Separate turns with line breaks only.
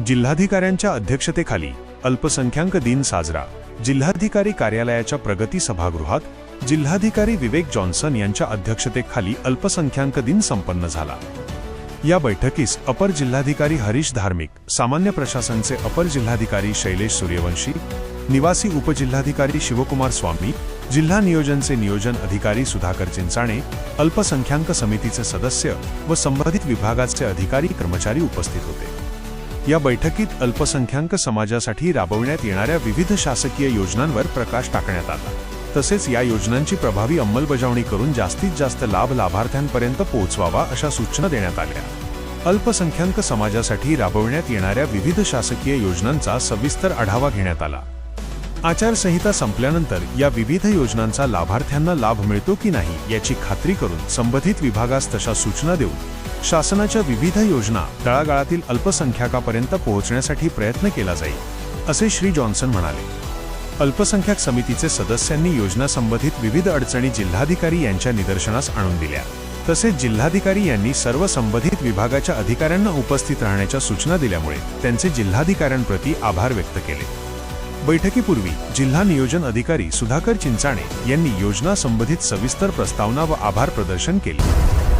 जिल्हाधिकाऱ्यांच्या अध्यक्षतेखाली अल्पसंख्याक दिन साजरा. जिल्हाधिकारी कार्यालयाच्या प्रगती सभागृहात जिल्हाधिकारी विवेक जॉन्सन यांच्या अध्यक्षतेखाली अल्पसंख्याक दिन संपन्न झाला. या बैठकीस अपर जिल्हाधिकारी हरीश धार्मिक सामान्य प्रशासनचे अपर जिल्हाधिकारी शैलेश सूर्यवंशी निवासी उपजिल्हाधिकारी शिवकुमार स्वामी जिल्हा नियोजनचे नियोजन अधिकारी सुधाकर चिंचाणे अल्पसंख्याक समितीचे सदस्य व संबंधित विभागाचे अधिकारी कर्मचारी उपस्थित होते. या बैठकीत अल्पसंख्याक समाजासाठी राबवण्यात येणाऱ्या विविध शासकीय योजनांवर प्रकाश टाकण्यात आला. तसेच या योजनांची प्रभावी अंमलबजावणी करून जास्तीत जास्त लाभ लाभार्थ्यांपर्यंत पोहोचवावा अशा सूचना देण्यात आल्या. अल्पसंख्याक समाजासाठी राबवण्यात येणाऱ्या विविध शासकीय योजनांचा सविस्तर आढावा घेण्यात आला. आचारसंहिता संपल्यानंतर या विविध योजनांचा लाभार्थ्यांना लाभ मिळतो की नाही याची खात्री करून संबंधित विभागास तशा सूचना देऊन शासनाच्या विविध योजना तळागाळातील अल्पसंख्याकापर्यंत पोहोचण्यासाठी प्रयत्न केला जाईल असे श्री जॉन्सन म्हणाले. अल्पसंख्याक समितीचे सदस्यांनी योजना संबंधित विविध अडचणी जिल्हाधिकारी यांच्या निदर्शनास आणून दिल्या. तसेच जिल्हाधिकारी यांनी सर्व संबंधित विभागाच्या अधिकाऱ्यांना उपस्थित राहण्याच्या सूचना दिल्यामुळे त्यांचे जिल्हाधिकाऱ्यांप्रती आभार व्यक्त केले. बैठकीपूर्वी जिल्हा नियोजन अधिकारी सुधाकर चिंचाणे यांनी योजना संबंधित सविस्तर प्रस्तावना व आभार प्रदर्शन केले.